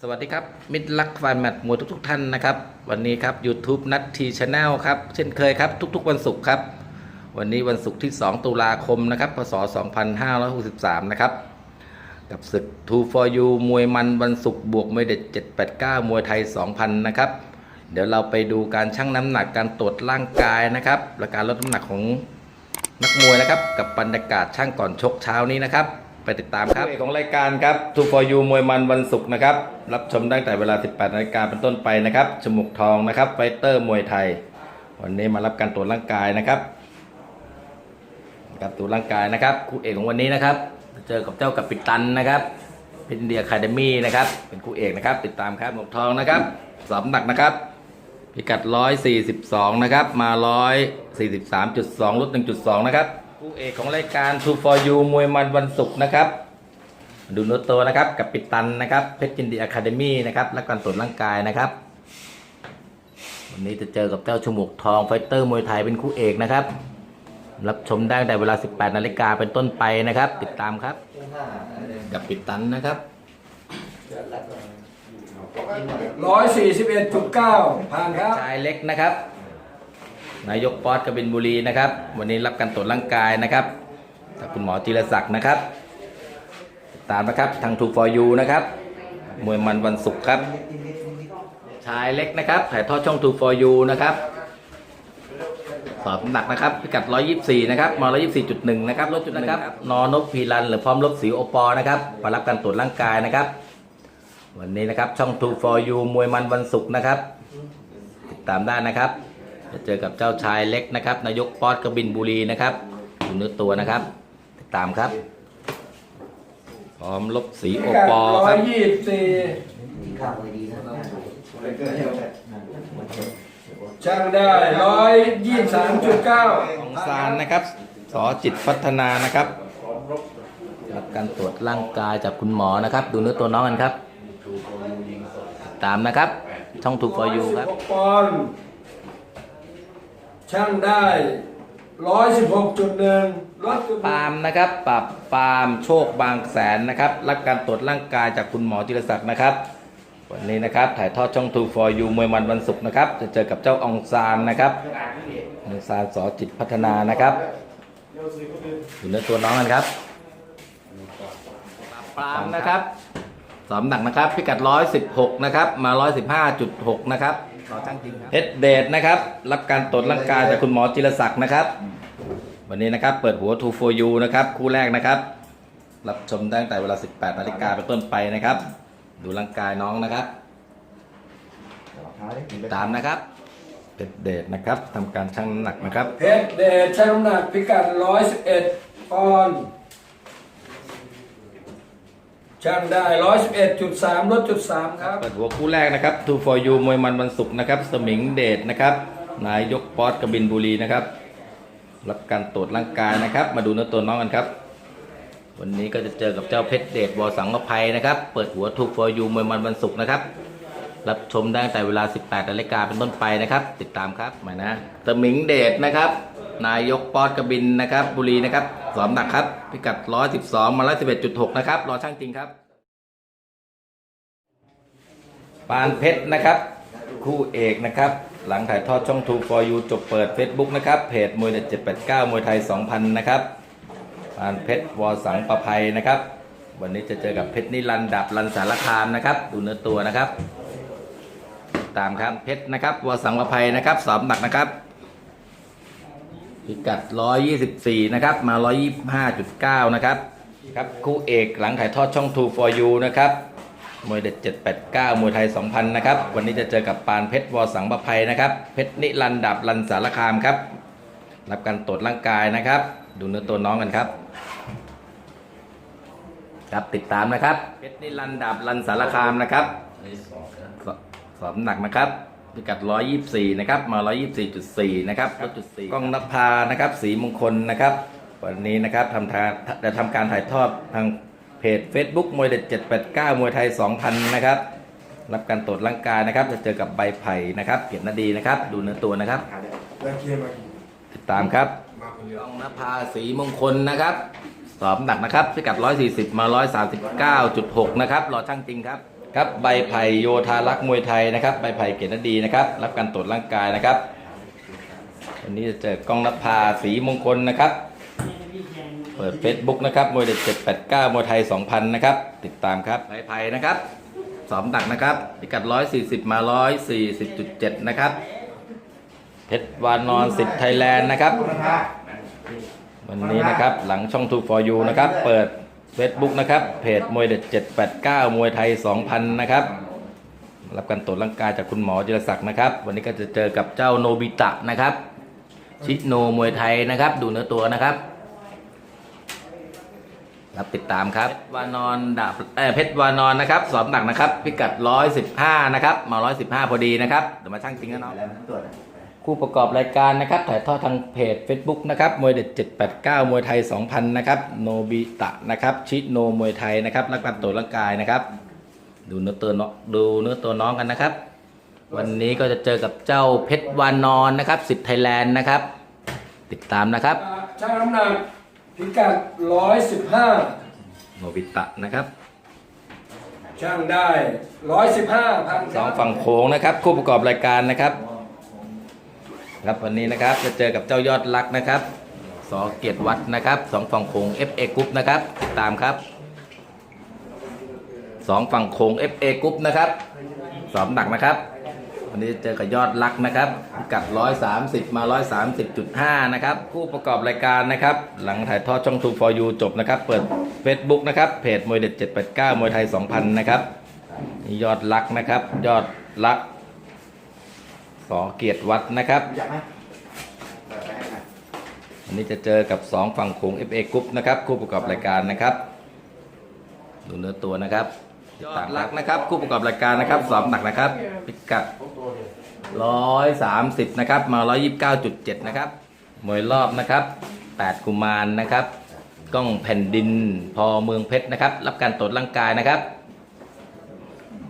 สวัสดีครับ มิตรรักฟันแมตมวยทุก ๆ ท่านนะครับ วันนี้ครับ YouTube นัททีชาแนลครับ เช่นเคยครับ ทุก ๆ วันศุกร์ครับ วันนี้วันศุกร์ที่ 2 ตุลาคมนะครับพศ 2563 นะครับ กับศึก2 for you มวยมันวันศุกร์บวกมวยเด็ด 789 มวยไทย 2,000 นะครับ เดี๋ยวเราไปดูการชั่งน้ำหนักการตรวจร่างกายนะครับและการลดน้ำหนักของนักมวยนะครับ กับบรรยากาศช่างก่อนชกเช้านี้นะครับ ไปติดตามครับของรายการครับทูฟอร์ยูมวยมันวันศุกร์นะครับ รับชมตั้งแต่เวลา 18นาฬิกาเป็นต้นไปนะครับจมูกทองนะครับไฟเตอร์มวยไทย วันนี้มารับการตรวจร่างกายนะครับการตรวจร่างกายนะครับคู่เอกของวันนี้นะครับ เจอกับเจ้ากับปิตันนะครับเพชรอินเดียคาเดมี่นะครับ เป็นคู่เอกนะครับ ติดตามครับหมวกทองนะครับสำหนักนะครับ พิกัด 142 นะครับ มา 143.2ลด1.2 นะครับ คู่เอกของรายการ True for You มวยมันวันศุกร์นะครับ ดูโนตโตนะครับ กับปิตันนะครับ เพชรจินดีอะคาเดมี่นะครับ และการตรวจร่างกายนะครับ วันนี้จะเจอกับเจ้าชมวกทองไฟเตอร์มวยไทยเป็นคู่เอกนะครับ รับชมได้ตั้งแต่เวลา 18 นาฬิกาเป็นต้นไปนะครับ ติดตามครับ กับปิตันนะครับร้อยสี่สิบเอ็ดจุดเก้าผ่านครับชายเล็กนะครับ นายกป๊อตกบินบุรีนะครับ วันนี้รับการตรวจร่างกายนะครับจากคุณหมอจิรศักดิ์นะครับติดตามนะครับทางทูฟอร์ยูนะครับมวยมันวันศุกร์ครับ ชายเล็กนะครับถ่ายทอดช่องทูฟอร์ยูนะครับสอบน้ำหนักนะครับพิกัด 124 นะครับมา124.1 นะครับลดจุดนะครับ นอนกพีรัน หรือพร้อมลบสีโอปอนะครับมารับการตรวจร่างกายนะครับ วันนี้นะครับช่อง True for You มวยมันวันศุกร์นะครับ ติดตามได้นะครับ จะเจอกับเจ้าชายเล็กนะครับ นายกป๊อตกบินบุรีนะครับดูเนื้อตัวนะครับ ติดตามครับ พร้อมลบสีโอปอร้คอรัยบยี่สิบสี่ช่างได้ร้อยยี่สิบสามจุดเก้าของซานนะครับสอจิตพัฒนานะครับรับการตรวจร่างกายจากคุณหมอนะครับ ดูเนื้อตัวน้องกันครับติดตามนะครับ ช่อง True for You ครับ ปอนด์ ช่างได้ร้อยสิบหกจุดหนึ่งลดจุดปาล์มนะครับปรับปาล์มโชคบางแสนนะครับ รับการตรวจร่างกายจากคุณหมอจิรศักดิ์นะครับ วันนี้นะครับถ่ายทอดช่อง True for You มวยมันวันศุกร์นะครับ จะเจอกับเจ้าองซานนะครับองซานสอจิตพัฒนานะครับอยู่ในตัวน้องกันครับปาล์มนะครับสอมหนักนะครับ พิกัด 116 นะครับ มา 115.6 นะครับ ขอช่างจริงครับ เฮดเดทนะครับ รับการตรวจร่างกายจากคุณหมอจิรศักดิ์นะครับ วันนี้นะครับ เปิดหัว 2 for you นะครับ คู่แรกนะครับ รับชมได้ตั้งแต่เวลา 18นาฬิกาเป็นต้นไปนะครับ ดูร่างกายน้องนะครับ ตามนะครับเด็ดเดทนะครับทำการชั่งน้ำหนักนะครับ เพชรเดชช่างน้ำหนักพิกัดร้อยสิบเอ็ดปอนด์ ช่างได้ร้อยสิบเอ็ดจุดสามลดจุดสามครับเปิดหัวคู่แรกนะครับ2 for you มวยมันวันศุกร์นะครับ สมิงเดชนะครับ นายยกป๊อตกบินบุรีนะครับ รับการตรวจร่างกายนะครับ มาดูเนื้อตัวน้องกันครับ วันนี้ก็จะเจอกับเจ้าเพชรเดชวอสังกภัยนะครับ เปิดหัว2 for you มวยมันวันศุกร์นะครับ รับชมได้ตั้งแต่เวลา 18นาฬิกาเป็นต้นไปนะครับ ติดตามครับมานะสมิงเดชนะครับ นายกปอตกบินนะครับ บุรีนะครับสอมหนักครับพิกัด 112 มา 111.6 นะครับ รอช่างจริงครับ ปานเพชรนะครับ คู่เอกนะครับ หลังถ่ายทอดช่อง True for You จบเปิด Facebook นะครับ เพจมวยเด็ด789 มวยไทย 2,000 นะครับ ปานเพชรวอสังประภัยนะครับ วันนี้จะเจอกับเพชรนิรันดับรันสารคามนะครับ ดูเนื้อตัวนะครับ ตามครับ เพชรนะครับวอสังประภัยนะครับสอบหนักนะครับพิกัด 124 นะครับ มา 125.9 นะครับ ครับ คู่เอกหลังถ่ายทอดช่อง True for You นะครับ มวยเด็ด 789 มวยไทย 2,000 นะครับ วันนี้จะเจอกับปานเพชรวอสังประภัยนะครับ เพชรนิรันดับรันสารคามครับ รับการตรวจร่างกายนะครับ ดูเนื้อตัวน้องกันครับ ครับติดตามนะครับ เพชรนิรันดับรันสารคามนะครับ สสอบน้ำหนักนะครับพิกัด 124 นะครับ มา 124.4 นะครับลดจุด4กล้องนภานะครับ สีมงคลนะครับ วันนี้นะครับทำทางจะทำการถ่ายทอดทางเพจ Facebook มวยเด็ด 789 มวยไทย 2,000 นะครับ รับการตรวจร่างกายนะครับ จะเจอกับใบไผ่นะครับ เกียรตินาดีนะครับ ดูเนื้อตัวนะครับติดตามครับกล้องนภาสีมงคลนะครับ สอบหนักนะครับพิกัด 140 มา 139.6 นะครับ รอช่างจริงครับ ครับใบไผ่โยธารักมวยไทยนะครับใบไผ่เกยรตดีนะครับรับการตรวจร่างกายนะครับวันนี้จะเจอกล้องนภาสีมงคลนะครับ เปิด Facebook นะครับมวยเด็ด789มวยไทย 2000 นะครับ ติดตามครับใบไผ่นะครับสอมดักนะครับพิกัด 140 มา 140.7 นะครับเพชรวานอนสิทธิ์ไทยแลนด์นะครับ วันนี้นะครับหลังช่อง2 for you นะครับ เปิด Facebook นะครับ เพจมวยเด็ด789 มวยไทย 2000 นะครับ รับการตรวจร่างกายจากคุณหมอจิรศักดิ์นะครับ วันนี้ก็จะเจอกับเจ้าโนบิตะนะครับ ชิโนมวยไทยนะครับ ดูเนื้อตัวนะครับ รับติดตามครับวานอนดาบเอ่อเพชรวานอนนะครับ สอบหนักนะครับ พิกัด 115 นะครับ มา 115 พอดีนะครับ เดี๋ยวมาช่างจริงกันเนาะ คู่ประกอบรายการนะครับ ถ่ายทอดทางเพจ Facebook นะครับ มวยเด็ด 789 มวยไทย 2000 นะครับ โนบิตะนะครับ ชิโนมวยไทยนะครับ รับการตรวจร่างกายนะครับ ดูเนื้อตัวน้องดูเนื้อตัวน้องกันนะครับ วันนี้ก็จะเจอกับเจ้าเพชรวานอนนะครับสิทธิ์ไทยแลนด์นะครับ ติดตามนะครับ ช่างน้ำหนักพิกัด 115 โนบิตะนะครับช่างได้ 115พันสองฝั่งโค้งนะครับคู่ประกอบรายการนะครับ ครับวันนี้นะครับจะเจอกับเจ้ายอดรักนะครับสอเกียรติวัดนะครับสองฝั่งโค้ง FA กรุ๊ปนะครับติดตามครับสองฝั่งโค้ง FA กรุ๊ปนะครับสอบหนักนะครับ วันนี้จะเจอกับยอดรักนะครับพิกัด 130 มา 130.5 นะครับคู่ประกอบรายการนะครับ หลังถ่ายทอดช่อง2 for you จบนะครับ เปิด Facebook นะครับเพจมวยเด็ด789มวยไทย 2000 นะครับยอดรักนะครับ ยอดรัก สอเกียรติวัดนะครับอันนี้จะเจอกับ 2 ฝั่งโขง FA กรุ๊ปนะครับคู่ประกอบรายการนะครับ ดูเนื้อตัวนะครับยอดรักนะครับคู่ประกอบรายการนะครับสอบหนักนะครับพิกัด130นะครับ มา129.7นะครับมวยรอบนะครับ8กุมารนะครับ กล้องแผ่นดินพอเมืองเพชรนะครับ รับการตรวจร่างกายนะครับ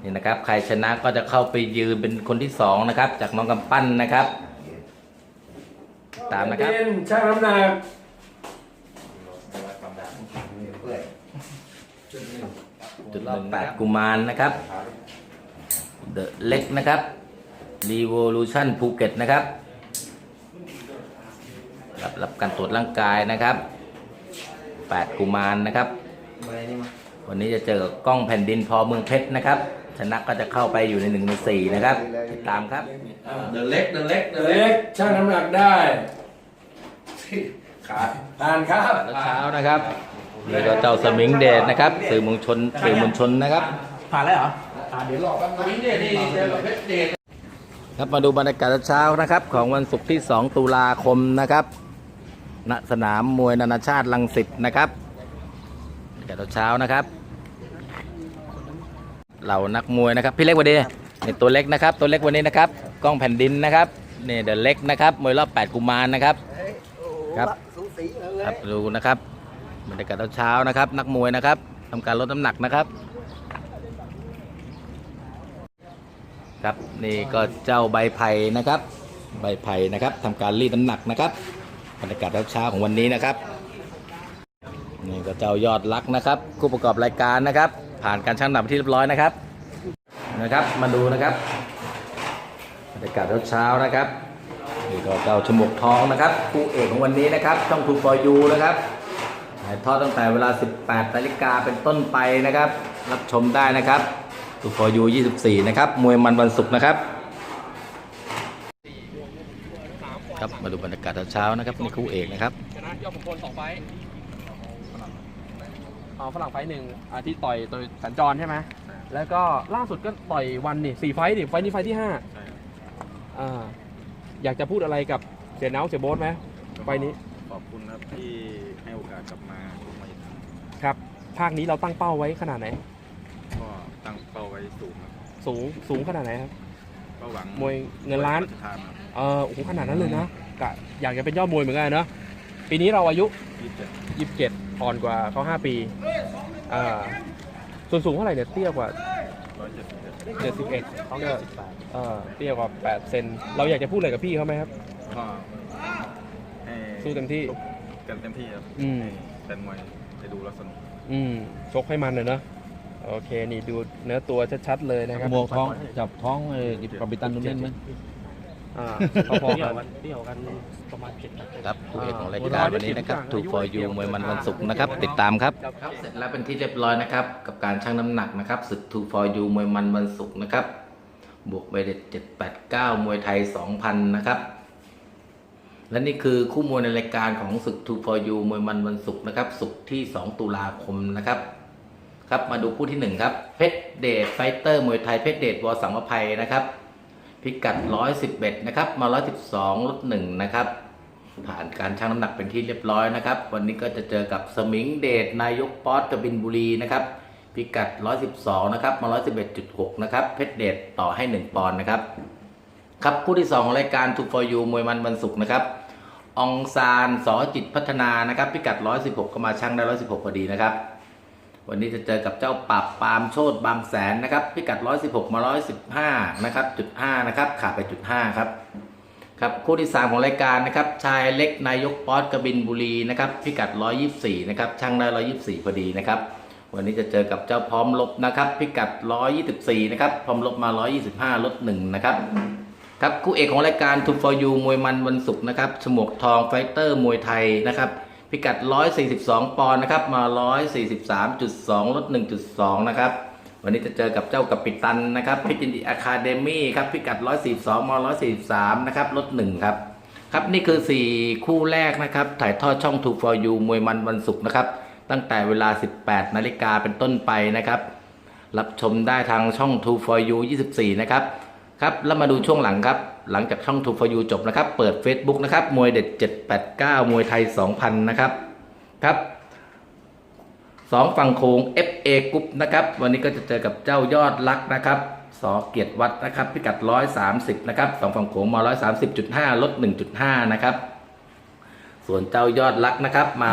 นี่นะครับ ใครชนะก็จะเข้าไปยืนเป็นคนที่สองนะครับ จากน้องกำปั้นนะครับ ตามนะครับดินช่างน้ำหนักจุดรอบแปดกุมารนะครับ เดอะเล็กนะครับ Revolution ภูเก็ตนะครับ รับรับการตรวจร่างกายนะครับแปดกุมารนะครับ วันนี้จะเจอกับกล้องแผ่นดินพอเมืองเพชรนะครับ ชนะก็จะเข้าไปอยู่ในหนึ่งในสี่นะครับติดตามครับเดินเล็กเดินเล็กเดินเล็กเล็กช่างน้ำหนักได้ขาผ่านครับ เช้านะครับนี่ก็เจ้าสมิงเดชนะครับ สื่อมวลชนสื่อมวลชนนะครับ ผ่านแล้วเหรอผ่านเดี๋ยวรอแป๊บนึงนี่นี่เจอกับเพชรเดช ครับมาดูบรรยากาศเช้านะครับ ของวันศุกร์ที่ 2 ตุลาคมนะครับณสนามมวยนานาชาติลังสิตนะครับบรรยากาศเช้านะครับ เหล่านักมวยนะครับพี่เล็กวันนี้นี่ตัวเล็กนะครับ ตัวเล็กวันนี้นะครับกล้องแผ่นดินนะครับนี่เดอะเล็กนะครับมวยรอบ8กุมารนะครับครับครับดูนะครับบรรยากาศเช้านะครับ นักมวยนะครับทำการลดน้ำหนักนะครับ ครับนี่ก็เจ้าใบไผ่นะครับ ใบไผ่นะครับทำการรีดน้ำหนักนะครับบรรยากาศเช้าๆของวันนี้นะครับนี่ก็เจ้ายอดรักนะครับผู้ประกอบรายการนะครับ ผ่านการชั่งน้ำหนักไปที่เรียบร้อยนะครับนะครับมาดูนะครับบรรยากาศเช้าๆนะครับนี่ก็เจ้าชมวกทองนะครับคู่เอกของวันนี้นะครับช่องทูฟอยูนะครับถ่ายทอดตั้งแต่เวลา 18นาฬิกาเป็นต้นไปนะครับ รับชมได้นะครับทูฟอยู24 นะครับ มวยมันวันศุกร์นะครับครับมาดูบรรยากาศเช้าๆนะครับนี่คู่เอกนะครับชนะยอดขุนพลสองไฟ ท์เอาฝรั่งไฟท์หนึ่งอาที่ต่อยตัวสัญจรใช่ไหมแล้วก็ล่าสุดก็ต่อยวันนี่สี่ไฟท์ดิไฟท์นี้ไฟท์ที่ห้าอ่าอยากจะพูดอะไรกับเสียเนาเสียโบ๊ทไหม ไฟท์นี้ ขอบคุณครับที่ให้โอกาสกลับมาลงมาอีกครั้งครับภาคนี้เราตั้งเป้าไว้ขนาดไหน ก็ตั้งเป้าไว้สูงครับสูงสูงขนาดไหนครับก็หวังมวยเงินล้านพระรชทานครับเออโอ้โหขนาดนั้นเลยนะกะอยากจะเป็นยอดมวยเหมือนกันเนอะปีนี้เราอายุ ยี่สิบเจ็ดยี่สิบเจ็ด อ่อนกว่าเขาห้าปีอ่าส่วนสูงเท่าไหร่เนี่ยเตี้ยกว่าร้อยเจ็ดสิบเจ็ดเจ็ดสิบเอ็ดเขาก็เจ็ดสิบแปดเออเตี้ยกว่าแปดเซนเราอยากจะพูดอะไรกับพี่เขาไหมครับ ก็ให้สู้เต็มที่ กันเต็มที่ครับอืม ให้แฟนมวยได้ดูแล้วสนุกอืมชกให้มันเลยเนอะโอเค นี่ดูเนื้อตัวชัดๆเลยนะครับมองท้องจับท้องเออกับปิตันดูเล่นไหม อ่าพอกัน เดี่ยวกันประมาณเจ็ดนัดครับคู่เอกของรายการวันนี้นะครับ Two for You มวยมันวันศุกร์นะครับ ติดตามครับครับ เสร็จแล้วเป็นที่เรียบร้อยนะครับ กับการชั่งน้ำหนักนะครับศึก Two for You มวยมันวันศุกร์นะครับ บวกไปเด็ด789มวยไทย2,000นนะครับ และนี่คือคู่มวยในรายการของศึก Two for You มวยมันวันศุกร์นะครับศุกร์ที่2ตุลาคมนะครับ ครับมาดูคู่ที่1ครับเพชรเดชไฟเตอร์มวยไทยเพชรเดชวอสังวภัยนะครับ พิกัด 111 นะครับ มา 112ลด1นะครับ ผ่านการชั่งน้ำหนักเป็นที่เรียบร้อยนะครับ วันนี้ก็จะเจอกับสมิงเดชนายกป๊อตกบินบุรีนะครับ พิกัด 112 นะครับ มา 111.6 นะครับ เพชรเดชต่อให้ 1 ปอนด์นะครับ ครับคู่ที่2ของรายการทูฟอร์ยูมวยมันวันศุกร์นะครับ องซานสอจิตพัฒนานะครับ พิกัด 116 ก็มาชั่งได้ 116พอดีนะครับ วันนี้จะเจอกับเจ้าปราบปามโชดบางแสนนะครับ พิกัด 116 มา 115 นะครับ จุด 5 นะครับ ขาดไปจุด 5 ครับ ครับ คู่ที่ 3 ของรายการนะครับ ชายเล็กนายกป๊อตกบินบุรีนะครับ พิกัด 124 นะครับ ช่างได้ 124 พอดีนะครับ วันนี้จะเจอกับเจ้าพร้อมลบนะครับ พิกัด 124 นะครับ พร้อมลบมา 125 ลด 1 นะครับ ครับ คู่เอกของรายการ Two for You มวยมันวันศุกร์นะครับ ฉมวกทองไฟเตอร์มวยไทยนะครับ พิกัด 142 ปอนด์นะครับ มา 143.2 ลด 1.2 นะครับ วันนี้จะเจอกับเจ้ากัปปิตันนะครับพิจินดีอะคาเดมี่ครับ พิกัด 142 มา 143 นะครับ ลด 1 ครับ ครับ นี่คือ 4 คู่แรกนะครับ ถ่ายทอดช่อง Two for You มวยมันวันศุกร์นะครับ ตั้งแต่เวลา 18 นาฬิกาเป็นต้นไปนะครับ รับชมได้ทางช่อง Two for You 24 นะครับ ครับแล้วมาดูช่วงหลังครับ หลังจากช่อง Two for You จบนะครับ เปิด Facebook นะครับมวยเด็ด 789 มวยไทย 2,000 นะครับครับสองฝั่งโค้ง FA กรุ๊ปนะครับ วันนี้ก็จะเจอกับเจ้ายอดรักนะครับสอเกียรติวัดนะครับ พิกัด 130 นะครับสองฝั่งโค้งมา 130.5 ลด 1.5 นะครับ ส่วนเจ้ายอดรักนะครับ มา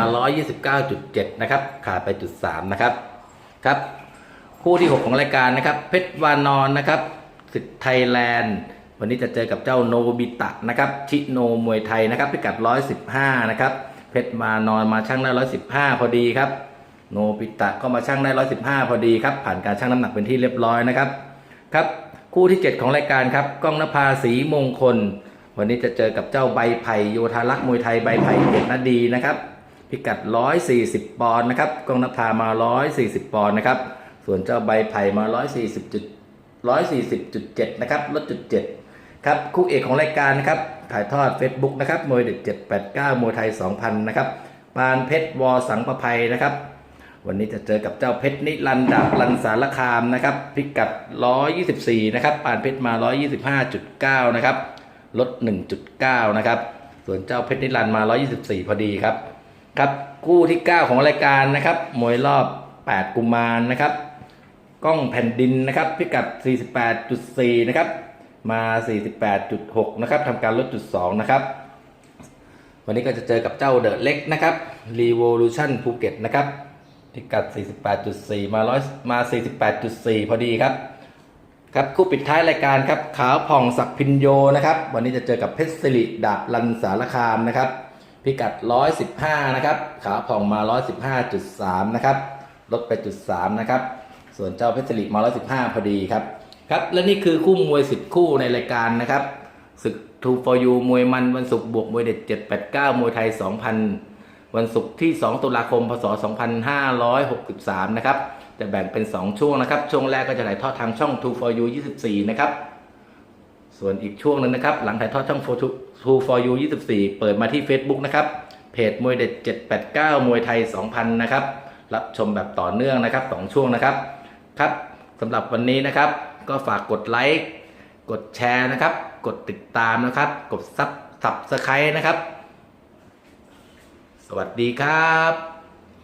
129.7 นะครับ ขาดไปจุด3นะครับ ครับ คู่ที่ 6 ของรายการนะครับ เพชรวานอนนะครับ สิทธิ์ไทยแลนด์ วันนี้จะเจอกับเจ้าโนบิตะนะครับ ชิโนมวยไทยนะครับ พิกัด 115 นะครับ เพชรมานอนมาชั่งได้ 115 พอดีครับ โนบิตะก็มาชั่งได้ 115 พอดีครับ ผ่านการชั่งน้ำหนักเป็นที่เรียบร้อยนะครับ ครับ คู่ที่ 7 ของรายการครับ ก้องนภาสีมงคล วันนี้จะเจอกับเจ้าใบไผ่โยธารักษ์มวยไทยใบไผ่เกียรตินาดีนะครับ พิกัด 140 ปอนด์นะครับ ก้องนภามา 140 ปอนด์นะครับ ส่วนเจ้าใบไผ่มา 140จุด 140.7 นะครับลดจุด7ครับคู่เอกของรายการนะครับถ่ายทอด Facebook นะครับมวยเด็ด789มวยไทย 2,000 นะครับปานเพชรวอสังประภัยนะครับ วันนี้จะเจอกับเจ้าเพชรนิรันด์ดาบรันสารคามนะครับพิกัด 124 นะครับปานเพชรมา 125.9 นะครับลด 1.9 นะครับ ส่วนเจ้าเพชรนิรันด์มา 124 พอดีครับ ครับ คู่ที่ 9 ของรายการนะครับ มวยรอบ 8 กุมารนะครับ กล้องแผ่นดินนะครับ พิกัด 48.4 นะครับ มา 48.6 นะครับทำการลดจุด 2 นะครับ วันนี้ก็จะเจอกับเจ้าเดอะเล็กนะครับ Revolution ภูเก็ตนะครับ พิกัด 48.4 มาร้อยมา 48.4 พอดีครับ ครับคู่ปิดท้ายรายการครับ ขาวผ่องศักพินโยนะครับ วันนี้จะเจอกับเพชรสิริดาบลันสารคามนะครับ พิกัด 115 นะครับ ขาวผ่องมา 115.3 นะครับ ลดไปจุด 3 นะครับ ส่วนเจ้าเพชรสิริมา115พอดีครับ ครับและนี่คือคู่มวย10คู่ในรายการนะครับศึก Two for You มวยมันวันศุกร์บวกมวยเด็ด789มวยไทย2,000วันศุกร์ที่ 2 ตุลาคม พศ 2563 นะครับ จะแบ่งเป็น 2 ช่วงนะครับ ช่วงแรกก็จะถ่ายทอดทางช่อง Two for You 24 นะครับ ส่วนอีกช่วงหนึ่งนะครับ หลังถ่ายทอดช่อง Two for You 24 เปิดมาที่ Facebook นะครับ เพจมวยเด็ด 789 มวยไทย 2,000 นะครับ รับชมแบบต่อเนื่องนะครับ 2 ช่วงนะครับ ครับสำหรับวันนี้นะครับ ก็ฝากกดไลค์กดแชร์นะครับ กดติดตามนะครับ กดซับสับสไครต์นะครับ สวัสดีครับ